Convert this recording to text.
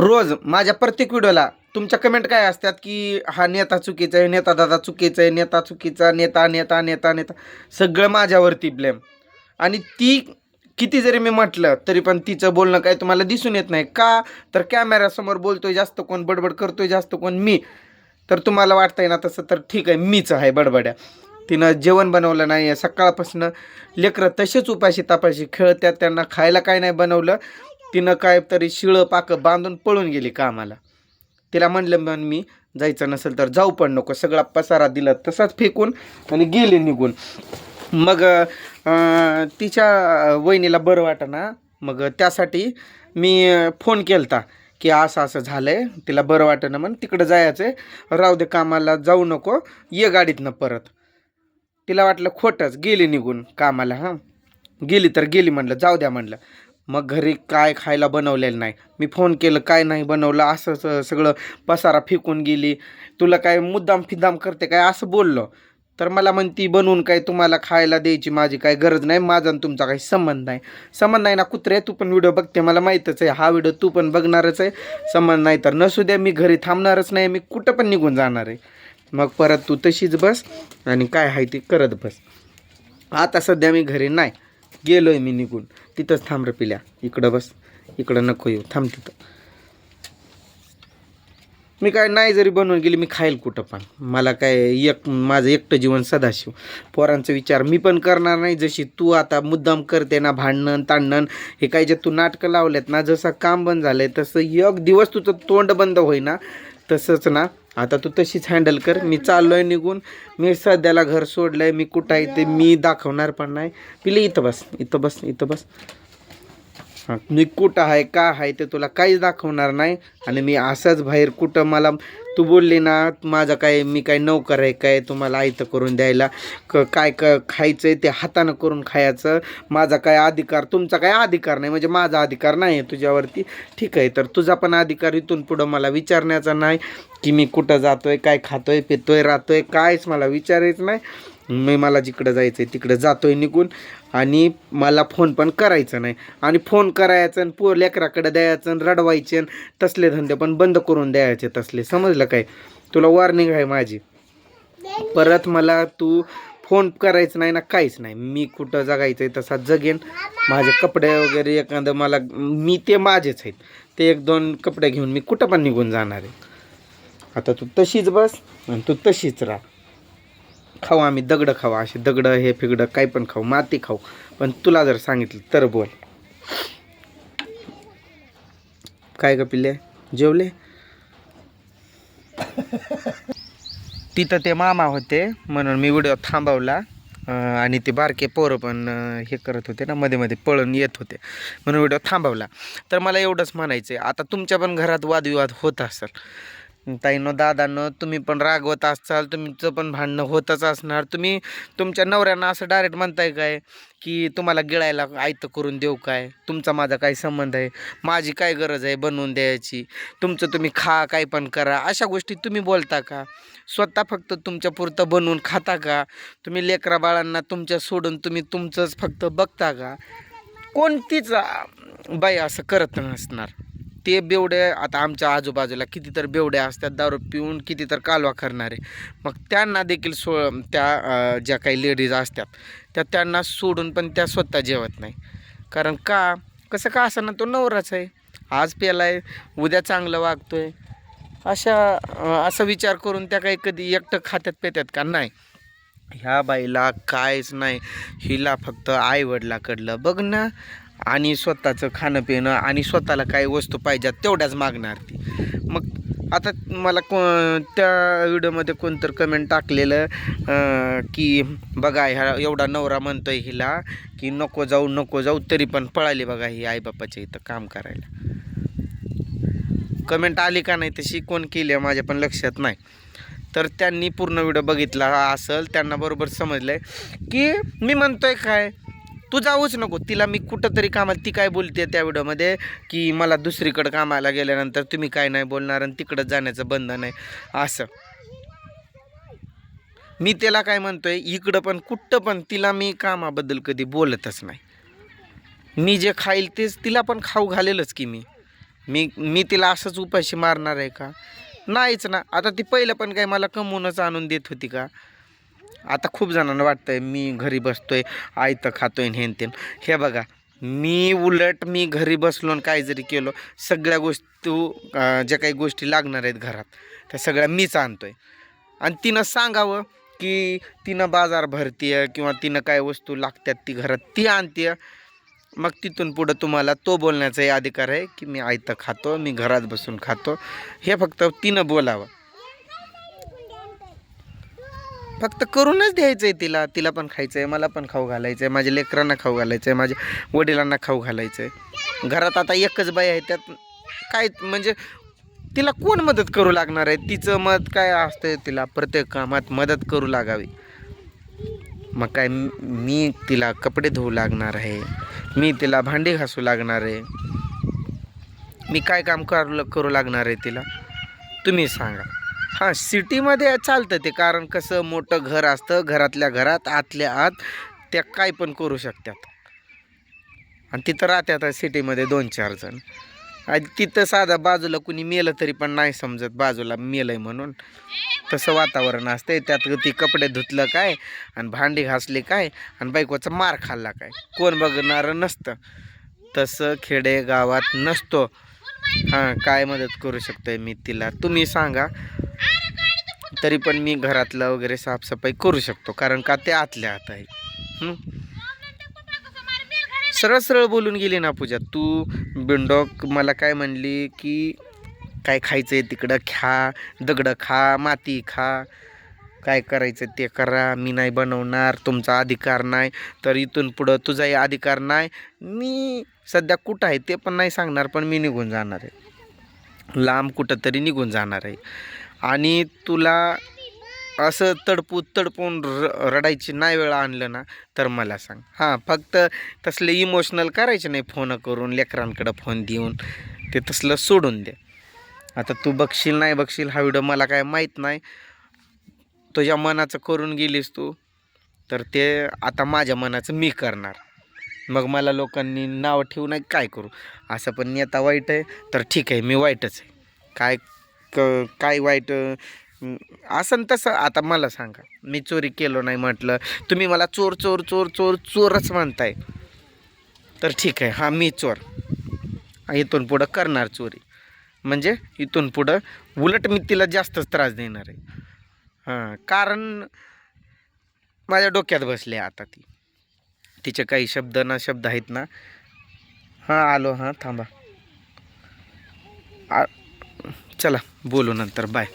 रोज माझ्या प्रत्येक व्हिडिओला तुमच्या कमेंट काय असतात की हा नेता चुकीचा आहे नेता दादा चुकीचा आहे नेता चुकीचा नेता नेता नेता नेता. सगळं माझ्यावरती ब्लेम आणि ती किती जरी मी म्हटलं तरी पण तिचं बोलणं काय तुम्हाला दिसून येत नाही. का? तर कॅमेऱ्यासमोर बोलतोय जास्त कोण बडबड करतोय जास्त कोण मी. तर तुम्हाला वाटतंय ना तसं तर ठीक आहे मीच आहे बडबड्या. तिनं जेवण बनवलं नाही आहे सकाळपासून लेकरं तसेच उपाशी तापाशी खेळत्यात त्यांना खायला काय नाही बनवलं. तिनं काय तरी शिळं पाकं बांधून पळून गेली कामाला. तिला म्हणलं मग मी जायचं नसेल तर जाऊ पण नको. सगळा पसारा दिला तसाच फेकून आणि गेले निघून. मग तिच्या वहिनीला बरं वाटना मग त्यासाठी मी फोन केलता की असं असं झालं आहे तिला बरं वाटेना म्हण तिकडं जायचं आहे राहू दे कामाला जाऊ नको. ये गाडीतनं परत. तिला वाटलं खोटंच गेली निघून कामाला हां. गेली तर गेली म्हणलं जाऊ द्या म्हणलं. मग घरी काय खायला बनवलेलं नाही. मी फोन केलं काय नाही बनवलं? असं सगळं पसारा फेकून गेली. तुला काय मुद्दाम फिद्दाम करते काय? असं बोललो. तर मला म्हणती बनवून काय तुम्हाला खायला द्यायची माझी काय गरज नाही माझा आणि तुमचा काही संबंध नाही. संबंध नाही ना कुत्रे तू पण व्हिडिओ बघते मला माहीतच आहे. हा व्हिडिओ तू पण बघणारच आहे. संबंध नाही तर नसू द्या मी घरी थांबणारच नाही मी कुठं पण निघून जाणार आहे. मग परत तू तशीच बस आणि काय आहे ते करत बस. आता सध्या मी घरी नाही. गेलो आहे मी निघून. तिथंच थांब रे पिल्या. इकडं बस. इकडं नको येऊ. थांब तिथं. मी काय नाही जरी बनवून गेली मी खाईल कुठं पण. मला काय एक माझं एकटं जीवन सदाशिव. पोरांचा विचार मी पण करणार नाही. जशी तू आता मुद्दाम करते ना भांडणं तांडण हे काय जे तू नाटकं लावलेत ना जसं काम बंद झालं आहे तसं एक दिवस तुझं तोंड बंद होईना. तसंच ना आता तू तशीच हँडल कर. मी चाललोय निघून. मी सध्याला घर सोडलंय. मी कुठं आहे ते मी दाखवणार पण नाही. पिले इथं बस इथं बस इथं बस. मी कुठं आहे का आहे ते तुला काहीच दाखवणार नाही. आणि मी असंच बाहेर कुठं मला तू बोलली ना माझं काय मी काय नौकर आहे काय तुम्हाला आयतं करून द्यायला क काय क खायचं आहे ते हातानं करून खायचं. माझा काय अधिकार तुमचा काय अधिकार नाही म्हणजे माझा अधिकार नाही आहे तुझ्यावरती. ठीक आहे तर तुझा पण अधिकार इथून पुढं मला विचारण्याचा नाही की मी कुठं जातो आहे काय खातो आहे पितो आहे राहतो आहे कायच मला विचारायचं नाही. मी मला जिकडं जायचं आहे तिकडं जातो आहे निघून आणि मला फोन पण करायचं नाही. आणि फोन करायचं आणि पोर लेकराकडे द्यायचं आणि रडवायचे तसले धंदे पण बंद करून द्यायचे तसले. समजलं काय? तुला वॉर्निंग आहे माझी. परत मला तू फोन करायचं नाही ना काहीच नाही. मी कुठं जगायचं आहे तसा जगेन. माझे कपडे वगैरे एखादं मला मी ते माझेच आहेत. ते एक दोन कपडे घेऊन मी कुठं पण निघून जाणार आहे. आता तू तशीच बस आणि तू तशीच राहा. खाऊ आम्ही दगडं खाऊ असे दगडं हे फिगडं काही पण खाऊ माती खाऊ. पण तुला जर सांगितलं तर बोल. काय ग पिल्ले? जेवले? तिथं ते मामा होते म्हणून मी व्हिडिओ थांबवला. आणि ते बारके पोरं पण हे करत होते ना मध्ये मध्ये पळून येत होते. म्हणून व्हिडिओ थांबवला. तर मला एवढंच म्हणायचं आहे आता तुमच्या पण घरात वादविवाद होत असेल. ताईनं दादानं तुम्ही पण रागवत असाल तुमचं पण भांडणं होतच असणार. तुम्ही तुमच्या नवऱ्यांना असं डायरेक्ट म्हणताय काय की तुम्हाला गिळायला आयतं करून देऊ काय? तुमचा माझा काय संबंध आहे? माझी काय गरज आहे बनवून द्यायची? तुमचं तुम्ही खा काय पण करा अशा गोष्टी तुम्ही बोलता का? स्वतः फक्त तुमच्या पुरतं बनवून खाता का? तुम्ही लेकरा बाळांना तुमच्या सोडून तुम्ही तुमचंच फक्त बघता का? कोणतीच बाई असं करत नसणार. ते बेवडे आता आमच्या आजूबाजूला किती तर बेवड्या असतात दारू पिऊन किती तर कालवा करणारे. मग त्यांना देखील सो त्या ज्या काही लेडीज असतात त्या त्यांना सोडून पण त्या स्वतः जेवत नाही. कारण का? कसं का असं ना तो नवराच आहे. आज पेलाय उद्या चांगलं वागतोय. अशा असा विचार करून त्या काही कधी एकटं खात्यात पेत्यात का? नाही. ह्या बाईला काहीच नाही. हिला फक्त आईवडिलाकडलं. बघ ना आणि स्वतःचं खाणं पिणं आणि स्वतःला काही वस्तू पाहिजेत तेवढ्याच मागणार ती. मग आता मला को त्या व्हिडिओमध्ये कोणतर कमेंट टाकलेलं की बघा ह्या एवढा नवरा म्हणतोय हिला की नको जाऊ नको जाऊ तरी पण पळाली बघा ही आईबापाच्या इथं काम करायला. कमेंट आली का नाही तशी कोण केली आहे माझ्या पण लक्षात नाही. तर त्यांनी पूर्ण व्हिडिओ बघितला असेल त्यांना बरोबर समजलं आहे की मी म्हणतोय काय? तू जाऊच नको. तिला मी कुठंतरी कामाला ती काय बोलते त्या व्हिडिओमध्ये? की मला दुसरीकडं कामाला गेल्यानंतर तुम्ही काय नाही बोलणार आणि तिकडं जाण्याचं बंधन आहे असं. मी त्याला काय म्हणतोय इकडं पण कुठं पण तिला मी कामाबद्दल कधी बोलतच नाही. मी जे खाईल तेच तिला पण खाऊ घालेलच की मी. मी मी तिला असंच उपाशी मारणार आहे का? नाहीच ना. आता ती पहिलं पण काय मला कमवूनच आणून देत होती का? आता खूप जणांना वाटतंय मी घरी बसतोय आयतं खातोय आणि हेन तेन हे बघा मी उलट मी घरी बसलो आणि काय जरी केलो सगळ्या गोष्टी ज्या काही गोष्टी लागणार आहेत घरात त्या सगळ्या मीच आणतोय. आणि तिनं सांगावं की तिनं बाजार भरतीय किंवा तिनं काय वस्तू लागतात ती घरात ती आणते मग तिथून पुढं तुम्हाला तो बोलण्याचाही अधिकार आहे की मी आयतं खातो मी घरात बसून खातो. हे फक्त तिनं बोलावं. फक्त करूनच द्यायचं आहे तिला. तिला पण खायचं आहे मला पण खाऊ घालायचं आहे माझ्या लेकरांना खाऊ घालायचं आहे माझ्या वडिलांना खाऊ घालायचं आहे घरात आता एकच बाई आहे त्यात काय म्हणजे तिला कोण मदत करू लागणार आहे? तिचं मत काय असतं तिला? प्रत्येक कामात मदत करू लागावी. मग काय मी तिला कपडे धुवू लागणार आहे मी तिला भांडी घासू लागणार आहे मी काय काम करू करू लागणार आहे तिला? तुम्ही सांगा. हां सिटीमध्ये चालतं ते कारण कसं मोठं घर असतं घरातल्या घरात आतल्या आत त्या काय पण करू शकतात. आणि तिथं राहतात सिटीमध्ये दोन चार जण. आणि तिथं साधा बाजूला कुणी मेलं तरी पण नाही समजत बाजूला मेलं आहे म्हणून. तसं वातावरण असतंय त्यात ती कपडे धुतलं काय आणि भांडी घासली काय आणि बायकोचा मार खाल्ला काय. कोण बघणारं नसतं. तसं खेडे गावात नसतो. हां काय मदत करू शकतोय मी तिला? तुम्ही सांगा. तरी पण मी घरातलं वगैरे साफसफाई करू शकतो कारण का ते आतल्या आत आहे. सरळ सरळ बोलून गेली ना पूजा तू बिंडॉक मला काय म्हणली की काय खायचं आहे तिकडं? खा दगडं खा माती खा. काय करायचं ते करा मी नाही बनवणार तुमचा अधिकार नाही. तर इथून पुढं तुझाही अधिकार नाही. मी सध्या कुठं आहे ते पण नाही सांगणार पण मी निघून जाणार आहे. लांब कुठं तरी निघून जाणार आहे. आणि तुला असं तडपू तडपून र रडायची नाही वेळ आणलं ना तर मला सांग. हां फक्त तसले इमोशनल करायचे नाही फोन करून लेकरांकडं फोन देऊन ते तसलं सोडून दे. आता तू बघशील नाही बघशील हा व्हिडिओ मला काय माहीत नाही. तुझ्या मनाचं करून गेलीस तू तर ते आता माझ्या मनाचं मी करणार. मग मला लोकांनी नाव ठेवू नाही काय करू? असं पण नेता वाईट आहे तर ठीक आहे मी वाईटच आहे. काय क काय वाईट अं, असं तसं आता मला सांगा. मी चोरी केलो नाही म्हटलं तुम्ही मला चोर चोर चोर चोर चोरच म्हणताय. तर ठीक आहे हां मी चोर. इथून पुढं करणार चोरी. म्हणजे इथून पुढं उलट मी तिला जास्तच त्रास देणार आहे. हां कारण माझ्या डोक्यात बसले आता ती. तिचे काही शब्द ना शब्द आहेत ना. हां आलो हां थांबा. आ चला बोलू नंतर. बाय.